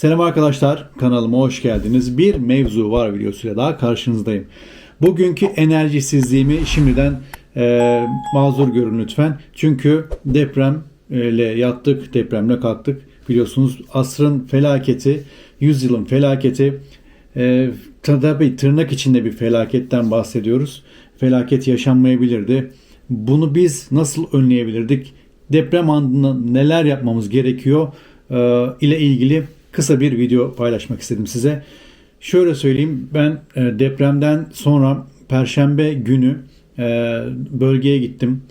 Selam arkadaşlar, kanalıma hoş geldiniz. Bir mevzu var videosuyla daha karşınızdayım. Bugünkü enerjisizliğimi şimdiden e, mazur görün lütfen. Çünkü depremle yattık, depremle kalktık. Biliyorsunuz asrın felaketi, yüzyılın felaketi. E, tabii tırnak içinde bir felaketten bahsediyoruz. Felaket yaşanmayabilirdi. Bunu biz nasıl önleyebilirdik? Deprem anında neler yapmamız gerekiyor e, ile ilgili kısa bir video paylaşmak istedim size. Şöyle söyleyeyim ben e, depremden sonra Perşembe günü e, bölgeye gittim.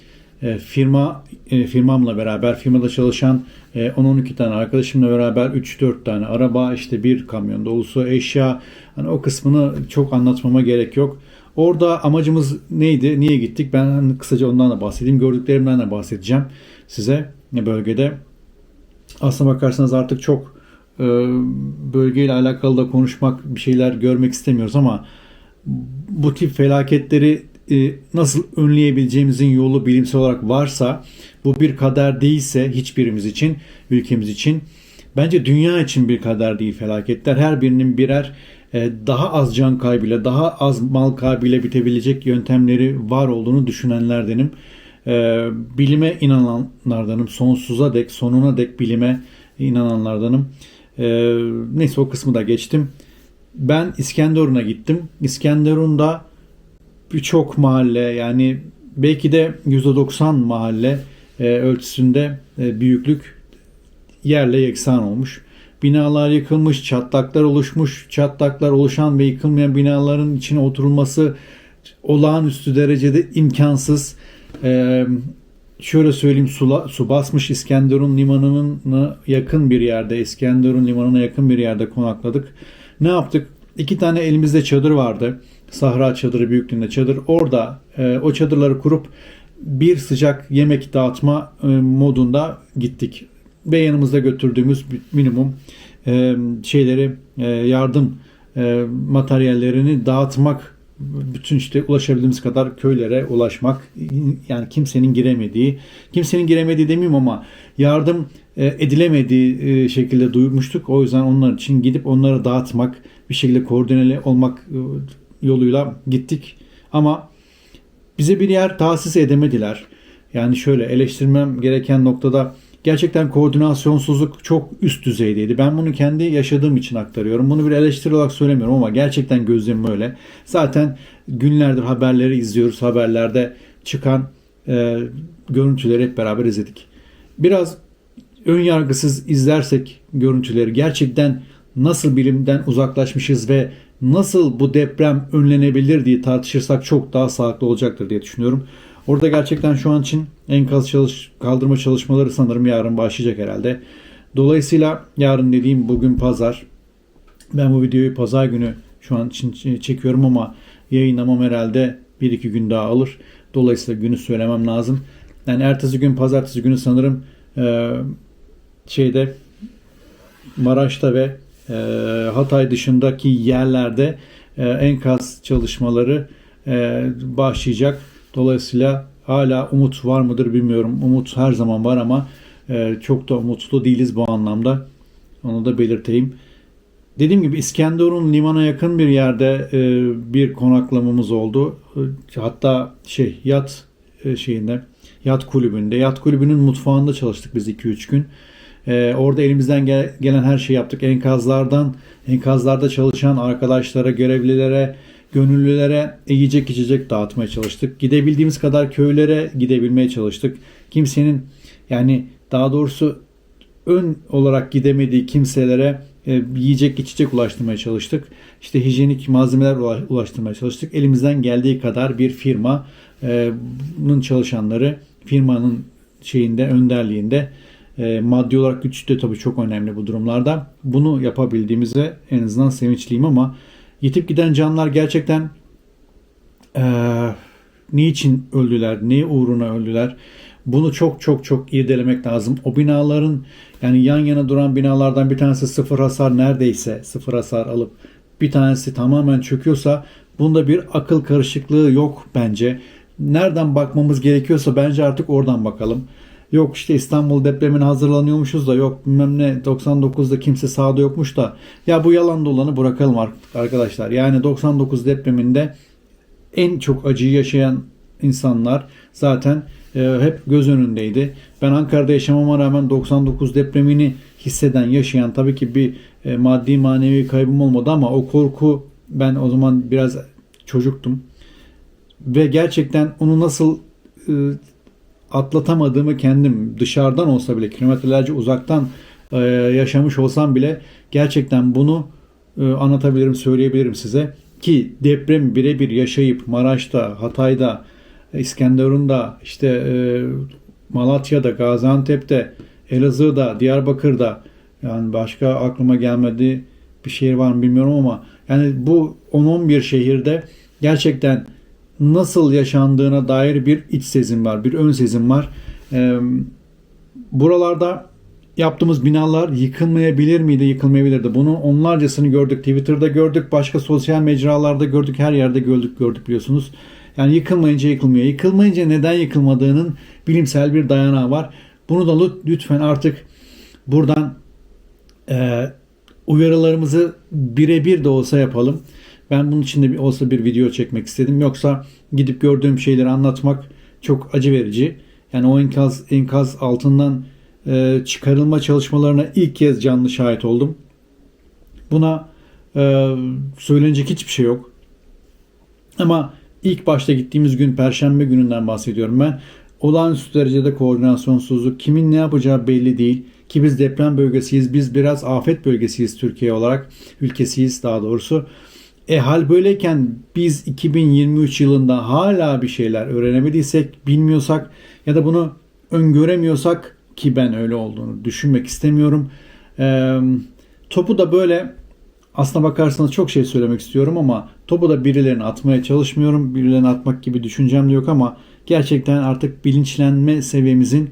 E, firma firmamla beraber firmada çalışan e, 10-12 tane arkadaşımla beraber 3-4 tane araba işte bir kamyon dolusu eşya hani o kısmını çok anlatmama gerek yok. Orada amacımız neydi? Niye gittik? Ben hani kısaca ondan da bahsedeyim. Gördüklerimden de bahsedeceğim size bölgede. Aslına bakarsanız artık çok bölgeyle alakalı da konuşmak, bir şeyler görmek istemiyoruz ama bu tip felaketleri e, nasıl önleyebileceğimizin yolu bilimsel olarak varsa bu bir kader değilse hiçbirimiz için, ülkemiz için bence dünya için bir kader değil felaketler. Her birinin birer e, daha az can kaybıyla, daha az mal kaybıyla bitebilecek yöntemleri var olduğunu düşünenlerdenim. E, bilime inananlardanım. Sonsuza dek, sonuna dek bilime inananlardanım. E, neyse o kısmı da geçtim. Ben İskenderun'a gittim. İskenderun'da birçok mahalle yani belki de %90 mahalle e, ölçüsünde e, büyüklük yerle yeksan olmuş. Binalar yıkılmış, çatlaklar oluşmuş, çatlaklar oluşan ve yıkılmayan binaların içine oturulması olağanüstü derecede imkansız. Ee, şöyle söyleyeyim su, su basmış İskenderun limanına yakın bir yerde, İskenderun limanına yakın bir yerde konakladık. Ne yaptık? İki tane elimizde çadır vardı. Sahra çadırı büyüklüğünde çadır. Orada e, o çadırları kurup bir sıcak yemek dağıtma e, modunda gittik. Ve yanımızda götürdüğümüz minimum e, şeyleri e, yardım e, materyallerini dağıtmak bütün işte ulaşabildiğimiz kadar köylere ulaşmak yani kimsenin giremediği kimsenin giremediği demeyeyim ama yardım e, edilemediği e, şekilde duymuştuk. O yüzden onlar için gidip onları dağıtmak bir şekilde koordineli olmak e, yoluyla gittik. Ama bize bir yer tahsis edemediler. Yani şöyle eleştirmem gereken noktada gerçekten koordinasyonsuzluk çok üst düzeydeydi. Ben bunu kendi yaşadığım için aktarıyorum. Bunu bir eleştiri olarak söylemiyorum ama gerçekten gözlemim öyle. Zaten günlerdir haberleri izliyoruz. Haberlerde çıkan e, görüntüleri hep beraber izledik. Biraz ön yargısız izlersek görüntüleri gerçekten nasıl bilimden uzaklaşmışız ve nasıl bu deprem önlenebilir diye tartışırsak çok daha sağlıklı olacaktır diye düşünüyorum. Orada gerçekten şu an için enkaz çalış, kaldırma çalışmaları sanırım yarın başlayacak herhalde. Dolayısıyla yarın dediğim bugün pazar. Ben bu videoyu pazar günü şu an için çekiyorum ama yayınlamam herhalde bir iki gün daha alır. Dolayısıyla günü söylemem lazım. Yani ertesi gün pazartesi günü sanırım e, şeyde Maraş'ta ve e, Hatay dışındaki yerlerde e, enkaz çalışmaları e, başlayacak. Dolayısıyla hala umut var mıdır bilmiyorum. Umut her zaman var ama e, çok da umutlu değiliz bu anlamda. Onu da belirteyim. Dediğim gibi İskenderun limana yakın bir yerde e, bir konaklamamız oldu. Hatta şey yat e, şeyinde yat kulübünde. Yat kulübünün mutfağında çalıştık biz 2-3 gün. E, orada elimizden gel- gelen her şeyi yaptık. Enkazlardan, enkazlarda çalışan arkadaşlara, görevlilere, gönüllülere yiyecek içecek dağıtmaya çalıştık. Gidebildiğimiz kadar köylere gidebilmeye çalıştık. Kimsenin yani daha doğrusu ön olarak gidemediği kimselere e, yiyecek içecek ulaştırmaya çalıştık. İşte hijyenik malzemeler ulaştırmaya çalıştık. Elimizden geldiği kadar bir firmanın çalışanları firmanın şeyinde önderliğinde e, maddi olarak güç de tabii çok önemli bu durumlarda. Bunu yapabildiğimize en azından sevinçliyim ama Yitip giden canlar gerçekten e, niçin öldüler, ne uğruna öldüler? Bunu çok çok çok irdelemek lazım. O binaların yani yan yana duran binalardan bir tanesi sıfır hasar neredeyse sıfır hasar alıp bir tanesi tamamen çöküyorsa bunda bir akıl karışıklığı yok bence. Nereden bakmamız gerekiyorsa bence artık oradan bakalım. Yok işte İstanbul depremine hazırlanıyormuşuz da yok bilmem ne 99'da kimse sahada yokmuş da ya bu yalan dolanı bırakalım arkadaşlar. Yani 99 depreminde en çok acıyı yaşayan insanlar zaten e, hep göz önündeydi. Ben Ankara'da yaşamama rağmen 99 depremini hisseden, yaşayan tabii ki bir e, maddi manevi kaybım olmadı ama o korku ben o zaman biraz çocuktum. Ve gerçekten onu nasıl e, atlatamadığımı kendim dışarıdan olsa bile kilometrelerce uzaktan e, yaşamış olsam bile gerçekten bunu e, anlatabilirim, söyleyebilirim size. Ki deprem birebir yaşayıp Maraş'ta, Hatay'da, İskenderun'da, işte e, Malatya'da, Gaziantep'te, Elazığ'da, Diyarbakır'da yani başka aklıma gelmedi bir şehir var mı bilmiyorum ama yani bu 10-11 şehirde gerçekten nasıl yaşandığına dair bir iç sezim var, bir ön sezim var. Buralarda yaptığımız binalar yıkılmayabilir miydi? Yıkılmayabilirdi. Bunu onlarcasını gördük. Twitter'da gördük, başka sosyal mecralarda gördük, her yerde gördük, gördük biliyorsunuz. Yani yıkılmayınca yıkılmıyor. Yıkılmayınca neden yıkılmadığının bilimsel bir dayanağı var. Bunu da lütfen artık buradan e, uyarılarımızı birebir de olsa yapalım. Ben bunun için de olsa bir video çekmek istedim. Yoksa gidip gördüğüm şeyleri anlatmak çok acı verici. Yani o enkaz, enkaz altından e, çıkarılma çalışmalarına ilk kez canlı şahit oldum. Buna e, söylenecek hiçbir şey yok. Ama ilk başta gittiğimiz gün Perşembe gününden bahsediyorum ben. Olağanüstü derecede koordinasyonsuzluk, kimin ne yapacağı belli değil. Ki biz deprem bölgesiyiz, biz biraz afet bölgesiyiz Türkiye olarak, ülkesiyiz daha doğrusu. E hal böyleyken biz 2023 yılında hala bir şeyler öğrenemediysek, bilmiyorsak ya da bunu öngöremiyorsak ki ben öyle olduğunu düşünmek istemiyorum. E, topu da böyle aslına bakarsanız çok şey söylemek istiyorum ama topu da birilerine atmaya çalışmıyorum. Birilerine atmak gibi düşüncem de yok ama gerçekten artık bilinçlenme seviyemizin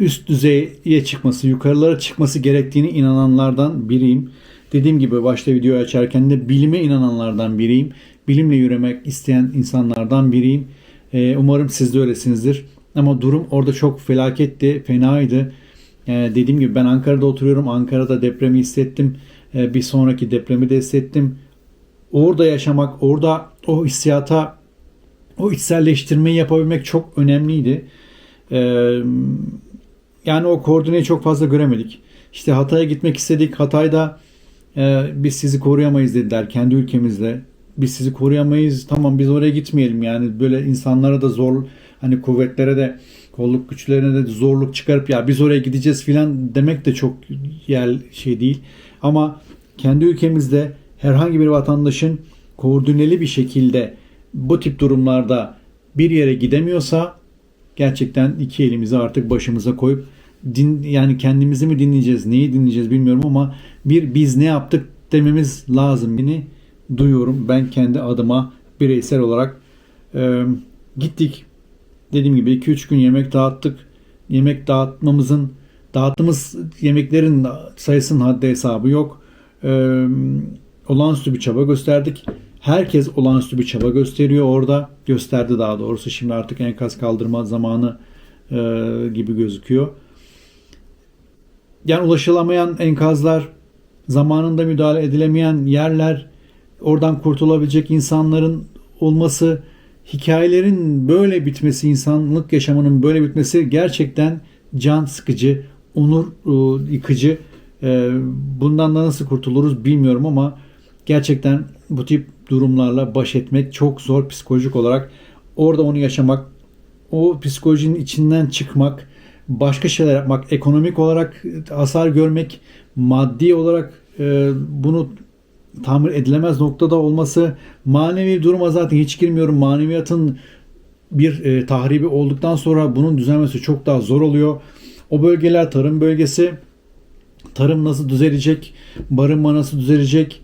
üst düzeye çıkması, yukarılara çıkması gerektiğini inananlardan biriyim. Dediğim gibi başta videoyu açarken de bilime inananlardan biriyim. Bilimle yürümek isteyen insanlardan biriyim. Umarım siz de öylesinizdir. Ama durum orada çok felaketti, fenaydı. Dediğim gibi ben Ankara'da oturuyorum. Ankara'da depremi hissettim. Bir sonraki depremi de hissettim. Orada yaşamak, orada o hissiyata, o içselleştirmeyi yapabilmek çok önemliydi. Yani o koordineyi çok fazla göremedik. İşte Hatay'a gitmek istedik. Hatay'da e, biz sizi koruyamayız dediler kendi ülkemizde. Biz sizi koruyamayız. Tamam biz oraya gitmeyelim. Yani böyle insanlara da zor hani kuvvetlere de kolluk güçlerine de zorluk çıkarıp ya biz oraya gideceğiz filan demek de çok yer şey değil. Ama kendi ülkemizde herhangi bir vatandaşın koordineli bir şekilde bu tip durumlarda bir yere gidemiyorsa gerçekten iki elimizi artık başımıza koyup din, yani kendimizi mi dinleyeceğiz, neyi dinleyeceğiz bilmiyorum ama bir biz ne yaptık dememiz lazım. Beni duyuyorum ben kendi adıma bireysel olarak e, gittik. Dediğim gibi 2-3 gün yemek dağıttık. Yemek dağıtmamızın dağıttığımız yemeklerin sayısının haddi hesabı yok. E, olağanüstü bir çaba gösterdik. Herkes olağanüstü bir çaba gösteriyor orada. Gösterdi daha doğrusu. Şimdi artık enkaz kaldırma zamanı e, gibi gözüküyor. Yani ulaşılamayan enkazlar, zamanında müdahale edilemeyen yerler, oradan kurtulabilecek insanların olması, hikayelerin böyle bitmesi, insanlık yaşamının böyle bitmesi gerçekten can sıkıcı, onur e, yıkıcı. E, bundan da nasıl kurtuluruz bilmiyorum ama gerçekten bu tip durumlarla baş etmek çok zor psikolojik olarak. Orada onu yaşamak, o psikolojinin içinden çıkmak, başka şeyler yapmak, ekonomik olarak hasar görmek, maddi olarak e, bunu tamir edilemez noktada olması, manevi duruma zaten hiç girmiyorum. Maneviyatın bir e, tahribi olduktan sonra bunun düzelmesi çok daha zor oluyor. O bölgeler tarım bölgesi. Tarım nasıl düzelecek? Barınma nasıl düzelecek?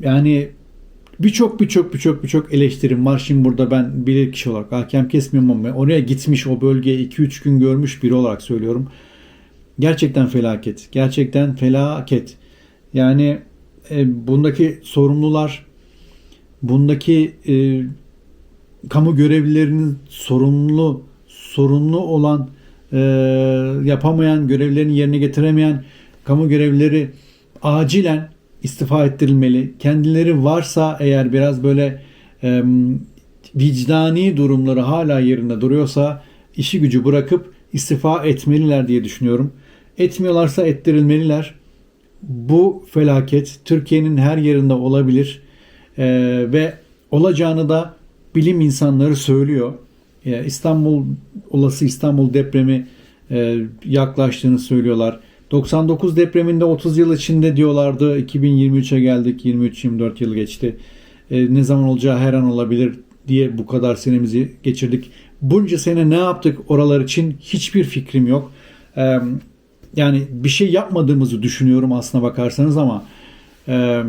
Yani birçok birçok birçok birçok eleştirim var. Şimdi burada ben bilir kişi olarak hakem kesmiyorum ama oraya gitmiş o bölgeye 2-3 gün görmüş biri olarak söylüyorum. Gerçekten felaket. Gerçekten felaket. Yani e, bundaki sorumlular bundaki e, kamu görevlilerinin sorumlu sorunlu olan e, yapamayan görevlerini yerine getiremeyen kamu görevlileri acilen istifa ettirilmeli. Kendileri varsa eğer biraz böyle e, vicdani durumları hala yerinde duruyorsa işi gücü bırakıp istifa etmeliler diye düşünüyorum. Etmiyorlarsa ettirilmeliler. Bu felaket Türkiye'nin her yerinde olabilir Ee, ve olacağını da bilim insanları söylüyor. Ee, İstanbul olası İstanbul depremi e, yaklaştığını söylüyorlar. 99 depreminde 30 yıl içinde diyorlardı. 2023'e geldik. 23-24 yıl geçti. Ee, ne zaman olacağı her an olabilir diye bu kadar senemizi geçirdik. Bunca sene ne yaptık oralar için hiçbir fikrim yok. Ee, yani bir şey yapmadığımızı düşünüyorum aslına bakarsanız ama e,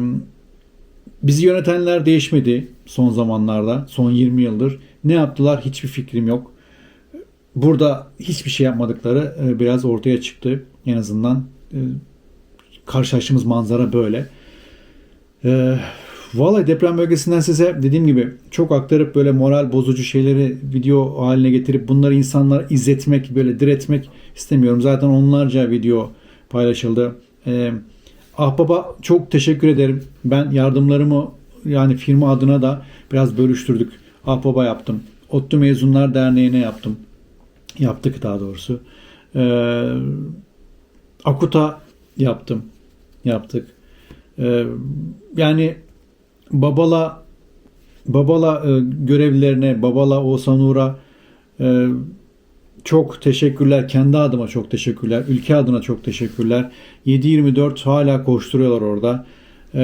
bizi yönetenler değişmedi son zamanlarda, son 20 yıldır. Ne yaptılar hiçbir fikrim yok. Burada hiçbir şey yapmadıkları e, biraz ortaya çıktı. En azından e, karşılaştığımız manzara böyle. E, Vallahi deprem bölgesinden size dediğim gibi çok aktarıp böyle moral bozucu şeyleri video haline getirip bunları insanlara izletmek, böyle diretmek istemiyorum. Zaten onlarca video paylaşıldı. Ee, Ahbaba çok teşekkür ederim. Ben yardımlarımı yani firma adına da biraz bölüştürdük. Ahbaba yaptım. ODTÜ Mezunlar Derneği'ne yaptım. Yaptık daha doğrusu. Ee, Akut'a yaptım. Yaptık. Ee, yani Babala Babala e, görevlilerine, Babala Oğuzhan Uğur'a e, çok teşekkürler. Kendi adıma çok teşekkürler. Ülke adına çok teşekkürler. 7-24 hala koşturuyorlar orada. E,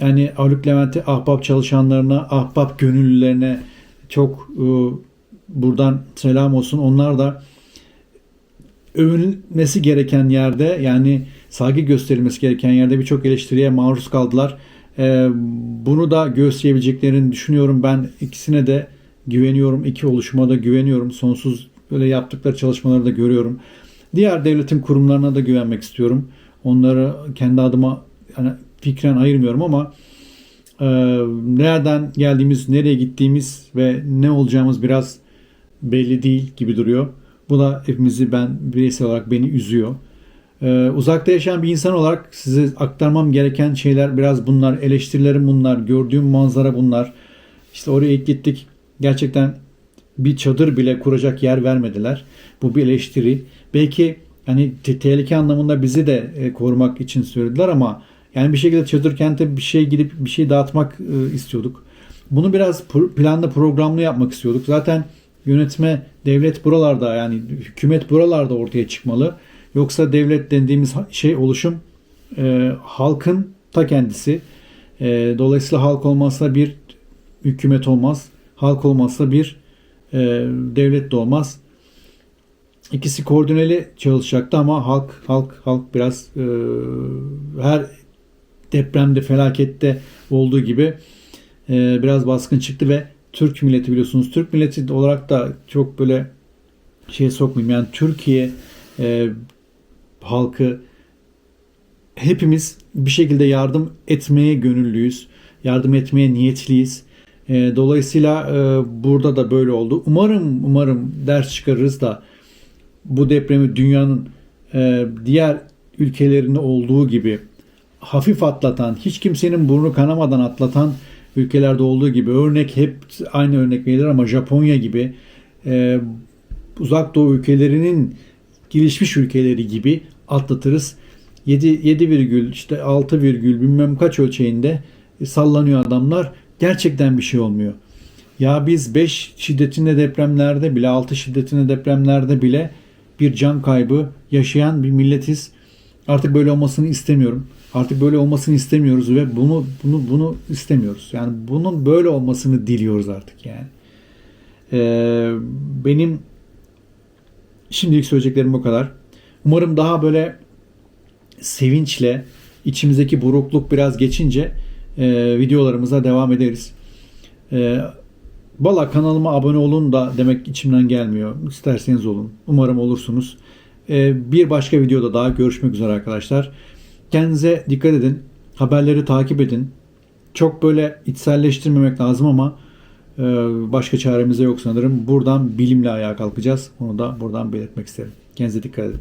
yani Haluk Levent'i ahbap çalışanlarına, ahbap gönüllülerine çok e, buradan selam olsun. Onlar da övülmesi gereken yerde yani saygı gösterilmesi gereken yerde birçok eleştiriye maruz kaldılar. Ee, bunu da göğüsleyebileceklerini düşünüyorum. Ben ikisine de güveniyorum. İki oluşuma da güveniyorum. Sonsuz böyle yaptıkları çalışmaları da görüyorum. Diğer devletin kurumlarına da güvenmek istiyorum. Onları kendi adıma yani fikren ayırmıyorum ama e, nereden geldiğimiz, nereye gittiğimiz ve ne olacağımız biraz belli değil gibi duruyor. Bu da hepimizi ben bireysel olarak beni üzüyor. Ee, uzakta yaşayan bir insan olarak size aktarmam gereken şeyler biraz bunlar. Eleştirilerim bunlar. Gördüğüm manzara bunlar. İşte oraya ilk gittik. Gerçekten bir çadır bile kuracak yer vermediler. Bu bir eleştiri. Belki hani te- tehlike anlamında bizi de e, korumak için söylediler ama yani bir şekilde çadır kente bir şey gidip bir şey dağıtmak e, istiyorduk. Bunu biraz pro- planlı programlı yapmak istiyorduk. Zaten yönetme devlet buralarda yani hükümet buralarda ortaya çıkmalı. Yoksa devlet dediğimiz şey oluşum e, halkın ta kendisi. E, dolayısıyla halk olmazsa bir hükümet olmaz. Halk olmazsa bir e, devlet de olmaz. İkisi koordineli çalışacaktı ama halk halk halk biraz e, her depremde felakette olduğu gibi e, biraz baskın çıktı ve Türk milleti biliyorsunuz Türk milleti olarak da çok böyle şeye sokmayayım yani Türkiye e, halkı hepimiz bir şekilde yardım etmeye gönüllüyüz. Yardım etmeye niyetliyiz. E, dolayısıyla e, burada da böyle oldu. Umarım umarım ders çıkarırız da bu depremi dünyanın e, diğer ülkelerinde olduğu gibi hafif atlatan, hiç kimsenin burnu kanamadan atlatan ülkelerde olduğu gibi örnek hep aynı örnek verilir ama Japonya gibi e, uzak doğu ülkelerinin gelişmiş ülkeleri gibi atlatırız. 7, 7 virgül işte 6 virgül bilmem kaç ölçeğinde sallanıyor adamlar. Gerçekten bir şey olmuyor. Ya biz 5 şiddetinde depremlerde bile 6 şiddetinde depremlerde bile bir can kaybı yaşayan bir milletiz. Artık böyle olmasını istemiyorum. Artık böyle olmasını istemiyoruz ve bunu bunu bunu istemiyoruz. Yani bunun böyle olmasını diliyoruz artık yani. Ee, benim şimdilik söyleyeceklerim bu kadar. Umarım daha böyle sevinçle içimizdeki burukluk biraz geçince e, videolarımıza devam ederiz. E, Valla kanalıma abone olun da demek içimden gelmiyor. İsterseniz olun. Umarım olursunuz. E, bir başka videoda daha görüşmek üzere arkadaşlar. Kendinize dikkat edin. Haberleri takip edin. Çok böyle içselleştirmemek lazım ama Ee, başka çaremiz yok sanırım. Buradan bilimle ayağa kalkacağız. Onu da buradan belirtmek isterim. Kendinize dikkat edin.